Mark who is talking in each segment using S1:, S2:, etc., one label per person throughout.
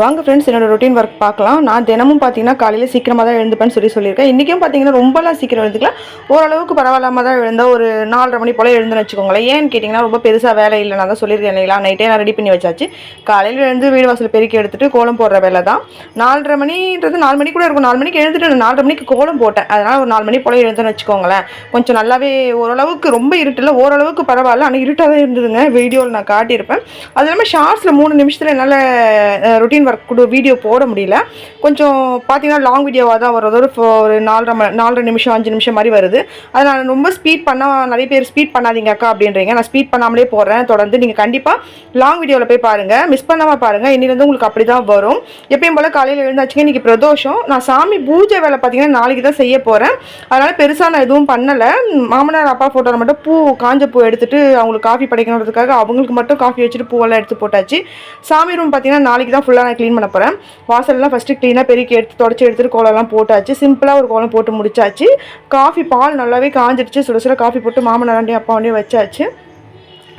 S1: வாங்க ஃப்ரெண்ட்ஸ் என்னோட routine work பார்க்கலாம். நான் தினமும் பார்த்தீங்கன்னா காலையில் சீக்கிரமாக தான் எழுந்துப்பேன்னு சொல்லி சொல்லியிருக்கேன். இன்றைக்கும் பார்த்தீங்கன்னா ரொம்பலாம் சீக்கிரம் எழுந்துக்கலாம். ஓரளவுக்கு பரவாயில்லாம தான் எழுந்தா ஒரு நாலரை மணி போல் எழுந்துன்னு வச்சுக்கோங்களேன். ஏன்னு கேட்டிங்கன்னா ரொம்ப பெருசாக வேலை இல்லை நான் தான் சொல்லியிருக்கேன் இல்லைங்களா? நைட்டே நான் ரெடி பண்ணி வச்சாச்சு. காலையில் எழுந்து வீடு வாசல் பெருக்கி எடுத்துகிட்டு கோலம் போடுற வேலை தான். நாலரை மணின்றது நாலு மணி கூட இருக்கும். நாலு மணிக்கு எழுந்துட்டு நாலரை மணிக்கு கோலம் போட்டேன். அதனால் ஒரு நாலு மணி போல் எழுந்துன்னு வச்சுக்கோங்களேன். கொஞ்சம் நல்லாவே ஓரளவுக்கு ரொம்ப இருட்டில் ஓரளவுக்கு பரவாயில்ல. ஆனால் இருட்டாக தான் இருந்ததுங்க. வீடியோவில் நான் காட்டியிருப்பேன். அது இல்லாமல் ஷார்ட்ஸில் மூணு நிமிஷத்தில் என்னால் ரொட்டீன் ஒர்க் கூட வீடியோ போட முடியல. கொஞ்சம் பார்த்தீங்கன்னா லாங் வீடியோவாக தான் வருது ஒரு ஃபோ- ஒரு நாலரை ம நாலரை நிமிஷம் அஞ்சு நிமிஷம் மாதிரி வருது. அதை நான் ரொம்ப ஸ்பீட் பண்ணால் நிறைய பேர் ஸ்பீட் பண்ணாதீங்க அக்கா அப்படின்றீங்க. நான் ஸ்பீட் பண்ணாமலே போடுறேன் தொடர்ந்து நீங்கள் கண்டிப்பாக லாங் வீடியோவில் போய் பாருங்கள் மிஸ் பண்ணாமல் பாருங்கள் இன்னிலேருந்து உங்களுக்கு அப்படி தான் வரும். எப்பயும் போல் காலையில் எழுந்தாச்சுங்க இன்றைக்கி பிரதோஷம். நான் சாமி பூஜை வேலை பார்த்தீங்கன்னா நாளைக்கு தான் செய்ய போகிறேன் அதனால் பெருசாக நான் எதுவும் பண்ணலை. மாமனார் அப்பா ஃபோட்டோவில் மட்டும் பூ காஞ்ச பூ எடுத்துட்டு அவங்களுக்கு காஃபி படைக்கணுன்றதுக்காக அவங்களுக்கு மட்டும் காஃபி வச்சுட்டு பூவெல்லாம் எடுத்து போட்டாச்சு. சாமி ரூம் பார்த்தீங்கன்னா நாளைக்கு தான் ஃபுல்லாக நான் க்ளீன் பண்ண போகிறேன் வாசல்லாம் ஃபஸ்ட்டு க்ளீனாக பெருக்கி எடுத்து தொடச்சி எடுத்துட்டு கோலம்லாம் போட்டாச்சு. சிம்பிளாக ஒரு கோலம் போட்டு முடிச்சாச்சு. காஃபி பால் நல்லாவே காஞ்சிடுச்சு. சுட சுட காஃபி போட்டு மாமனாராண்டி அப்பா வச்சாச்சு.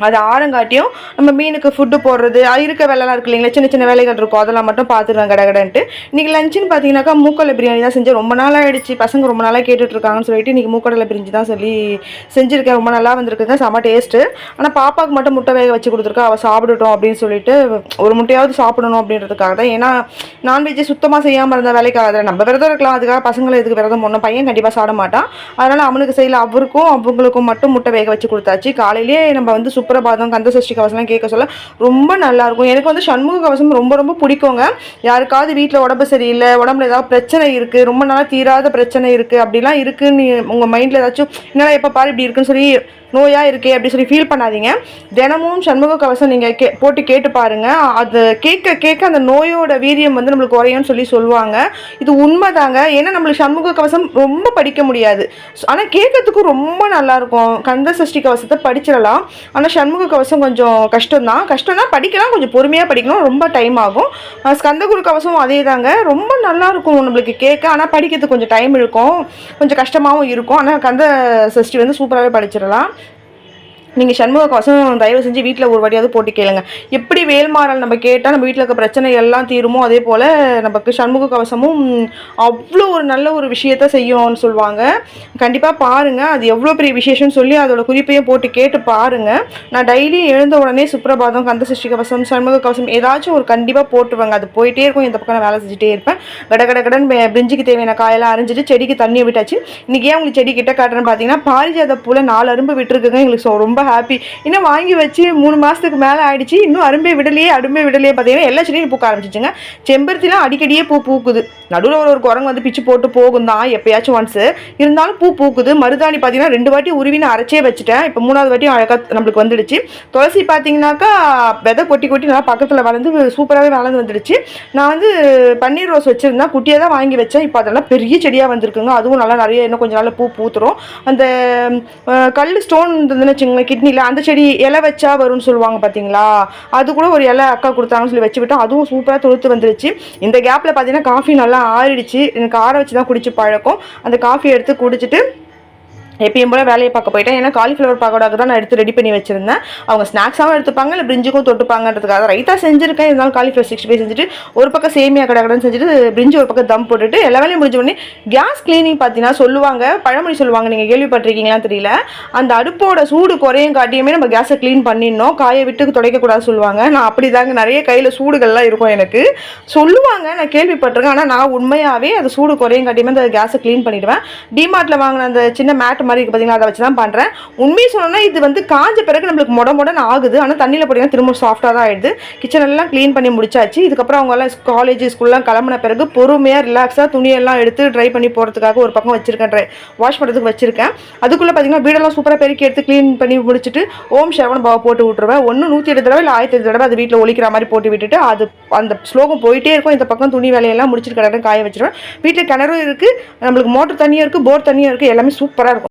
S1: அது ஆரங்காட்டியும் நம்ம மீனுக்கு ஃபுட்டு போடுறது அது இருக்க வேலைலாம் இருக்கு இல்லைங்களா? சின்ன சின்ன வேலைகள் இருக்கும். அதெல்லாம் மட்டும் பார்த்துருவேன் கடகடன்ட்டு இன்றைக்கி லஞ்சுன்னு பார்த்தீங்கன்னாக்கா மூக்கடலை பிரியாணி தான் செஞ்சேன். ரொம்ப நாளாக ஆயிடுச்சு. பசங்க ரொம்ப நாளாக கேட்டுட்ருக்காங்கன்னு சொல்லிட்டு இன்றைக்கி மூக்கடலை பிரிஞ்சு தான் சொல்லி செஞ்சுருக்கேன். ரொம்ப நல்லா வந்திருக்குங்க. செம்ம டேஸ்ட்டு ஆனால் பாப்பாவுக்கு மட்டும் முட்டை வேக வச்சு கொடுத்துருக்கா. அவள் சாப்பிடட்டும் அப்படின்னு சொல்லிட்டு ஒரு முட்டையாவது சாப்பிடணும் அப்படின்றதுக்காக தான். ஏன்னா நான்வெஜ்ஜை சுத்தமாக செய்யாமல் இருந்த வேலைக்காக நம்ம விரதம் இருக்கலாம். அதுக்காக பசங்களை எதுக்கு விரதம் போடணும்? பையன் கண்டிப்பாக சாப்பிட மாட்டான். அதனால் அவனுக்கு செய்யல. அவருக்கும் அவங்களுக்கும் மட்டும் முட்டை வேக வச்சு கொடுத்தாச்சு. காலையிலேயே நம்ம வந்து சுப்ரபாதம் கந்த சஷ்டி கவசம்லாம் கேட்க சொல்ல ரொம்ப நல்லாயிருக்கும். எனக்கு வந்து சண்முக கவசம் ரொம்ப ரொம்ப பிடிக்குங்க. யாருக்காவது வீட்டில் உடம்பு சரியில்லை உடம்புல ஏதாவது பிரச்சனை இருக்குது ரொம்ப நாளாக தீராத பிரச்சனை இருக்குது அப்படிலாம் இருக்குன்னு உங்கள் மைண்டில் ஏதாச்சும் என்னடா எப்போ பாரு இப்படி இருக்குன்னு சொல்லி நோயாக இருக்கே அப்படி சொல்லி ஃபீல் பண்ணாதீங்க. தினமும் சண்முக கவசம் நீங்கள் கே போட்டு கேட்டு பாருங்கள் அது கேட்க கேட்க அந்த நோயோட வீரியம் வந்து நம்மளுக்கு குறையும்னு சொல்லி சொல்லுவாங்க. இது உண்மை தாங்க ஏன்னா நம்மளுக்கு சண்முக கவசம் ரொம்ப படிக்க முடியாது. ஆனால் கேட்கறதுக்கும் ரொம்ப நல்லாயிருக்கும் கந்த சஷ்டி கவசத்தை படிச்சிடலாம். ஆனால் சண்முக கவசம் கொஞ்சம் கஷ்டம்தான். கஷ்டம்னா படிக்கலாம். கொஞ்சம் பொறுமையாக படிக்கணும் ரொம்ப டைம் ஆகும். ஸ்கந்தகுரு கவசம் அதே தாங்க ரொம்ப நல்லா இருக்கும் நம்மளுக்கு கேட்க. ஆனால் படிக்கிறதுக்கு கொஞ்சம் டைம் இருக்கும். கொஞ்சம் கஷ்டமாகவும் இருக்கும். ஆனால் கந்த சஷ்டி வந்து சூப்பராகவே படிச்சிடலாம். நீங்கள் சண்முக கவசம் தயவு செஞ்சு வீட்டில் ஒரு வாட்டியாவது போட்டு கேளுங்க. எப்படி வேல்மாறல் நம்ம கேட்டால் நம்ம வீட்டில் இருக்க பிரச்சனை எல்லாம் தீருமோ? அதே போல் நமக்கு சண்முக கவசமும் அவ்வளோ ஒரு நல்ல ஒரு விஷயத்த செய்யும்னு சொல்லுவாங்க. கண்டிப்பாக பாருங்கள் அது எவ்வளோ பெரிய விசேஷம்னு சொல்லி அதோட குறிப்பையும் போட்டு கேட்டு பாருங்கள் நான் டெய்லி எழுந்த உடனே சுப்பிரபாதம் கந்த சஷ்டி கவசம் சண்முக கவசம் ஏதாச்சும் ஒரு கண்டிப்பாக போட்டுருவாங்க. அது போயிட்டே இருக்கும். இந்த பக்கம் நான் வேலை செஞ்சுட்டே இருப்பேன். கட கட கடன் பிரிஞ்சுக்கு தேவையான காயெல்லாம் அரைஞ்சிட்டு செடிக்கு தண்ணியை விட்டாச்சு. இன்றைக்கி ஏன் உங்களுக்கு செடி கிட்ட காட்டுறேன்னு பார்த்தீங்கன்னா பாரிஜாத பூவில் நாலு அரும்பு விட்டுருக்குங்க. எங்களுக்கு ரொம்ப ஹாப்பி இன்னும் வாங்கி வச்சு மூணு மாதத்துக்கு மேலே ஆயிடுச்சு. இன்னும் அரும்பே விடலையே அடுமை விடலையே பார்த்தீங்கன்னா எல்லா செடியும் பூக்க ஆரம்பிச்சிச்சுங்க. செம்பருத்திலாம் அடிக்கடியே பூ பூக்குது. நடுவில் ஒரு ஒரு குரங்கு வந்து பிச்சு போட்டு போகும் தான் எப்பயாச்சும் ஒன்ஸு இருந்தாலும் பூ பூக்குது. மருதாணி பார்த்தீங்கன்னா ரெண்டு வாட்டி உருவின்னு அரைச்சே வச்சுட்டேன். இப்போ மூணாவது வாட்டி அழகாக நம்மளுக்கு வந்துடுச்சு. துளசி பார்த்தீங்கன்னாக்கா விதை கொட்டி கொட்டி நல்லா பக்கத்தில் வளர்ந்து சூப்பராகவே வளர்ந்து வந்துடுச்சு. நான் வந்து பன்னீர் ரோஸ் வச்சுருந்தேன் குட்டியாக தான் வாங்கி வச்சேன். இப்போ அதெல்லாம் பெரிய செடியாக வந்திருக்குங்க. அதுவும் நல்லா நிறைய இன்னும் கொஞ்சம் நாள் பூ பூத்துரும். அந்த கல் ஸ்டோன் இருந்ததுன்னு வச்சுங்களேன் கிட்னியில் அந்த செடி இலை வச்சா வரும்னு சொல்லுவாங்க பார்த்தீங்களா அது கூட ஒரு இலை அக்கா கொடுத்தாங்கன்னு சொல்லி வச்சு விட்டோம். அதுவும் சூப்பராக தொழுத்து வந்துருச்சு இந்த கேப்பில் பார்த்தீங்கன்னா காஃபி நல்லா ஆறிடுச்சு. எனக்கு ஆற வச்சு தான் குடிச்சு பழக்கம். அந்த காஃபி எடுத்து குடிச்சிட்டு எப்பயும் போல் வேலையை பார்க்க போயிட்டேன். ஏன்னா காலிஃப்ளவர் பக்கோடாக்கு தான் நான் எடுத்து ரெடி பண்ணி வச்சிருந்தேன். அவங்க ஸ்நாக்ஸாகவும் எடுத்துப்பாங்க இல்லை பிரிஞ்சுக்கும் தொட்டுப்பாங்கன்றதுக்காக ரைத்தா செஞ்சிருக்கேன். இருந்தாலும் காலிஃப்ளவர் சிக்ஸ்டி ஃபைவ் செஞ்சுட்டு ஒரு பக்கம் சேமியா கடை கடைன்னு செஞ்சுட்டு பிரிஞ்சு ஒரு பக்கம் தம் போட்டுட்டு எல்லா வேலையும் முடிஞ்ச உடனே கேஸ் கிளீனிங் பார்த்தீங்கன்னா சொல்லுவாங்க. பழமொழி சொல்லுவாங்க. நீங்கள் கேள்விப்பட்டிருக்கீங்களான்னு தெரியல. அந்த அடுப்போட சூடு குறையும் காட்டியுமே நம்ம கேஸை க்ளீன் பண்ணிடணும். காய விட்டு துடைக்கக்கூடாது சொல்லுவாங்க. நான் அப்படி தாங்க நிறைய கையில் சூடுகள்லாம் இருக்கும் எனக்கு. சொல்லுவாங்க. நான் கேள்விப்பட்டிருக்கேன். ஆனால் நான் உண்மையாகவே அது சூடு குறையும் காட்டியுமே அந்த கேஸை க்ளீன் பண்ணிடுவேன். டிமார்ட்டில் வாங்கின அந்த சின்ன மேட் மாதிரி இருக்குது பார்த்தீங்களா அதை வச்சு தான் பண்ணுறேன் உண்மையை சொல்லணும்னா இது வந்து காஞ்ச பிறகு நம்மளுக்கு முட முடன்னு ஆகுது. ஆனால் தண்ணியில் போட்டிங்கன்னா திரும்ப சாஃப்டாக தான் ஆகிடுது கிச்சன் எல்லாம் க்ளீன் பண்ணி முடிச்சாச்சு. இதுக்கப்புறம் அவங்க எல்லாம் காலேஜ் ஸ்கூல்லாம் கிளம்புன பிறகு பொறுமையாக ரிலாக்ஸாக துணியெல்லாம் எடுத்து ட்ரை பண்ணி போகிறதுக்காக ஒரு பக்கம் வச்சுருக்கேன். ட்ரை வாஷ் பண்ணுறதுக்கு வச்சுருக்கேன். அதுக்குள்ளே பார்த்தீங்கன்னா வீடெல்லாம் சூப்பராக பெருக்கி எடுத்து க்ளீன் பண்ணி முடிச்சுட்டு ஓம் சரவண பாவை போட்டு விட்ருவேன் ஒன்று நூற்றி எட்டு தடவை இல்லை ஆயிரத்தி எட்டு தடவை அது வீட்டில் ஒழிக்கிற மாதிரி போட்டு விட்டுட்டு அது அந்த ஸ்லோகம் போயிட்டே இருக்கும். இந்த பக்கம் துணி வேலையெல்லாம் முடிச்சிட்டு காய வச்சுருவேன். வீட்டில் கிணறும் இருக்குது நம்மளுக்கு மோட்டர் தண்ணியும் இருக்குது போர் தண்ணியும் இருக்குது எல்லாமே சூப்பராக இருக்கும்.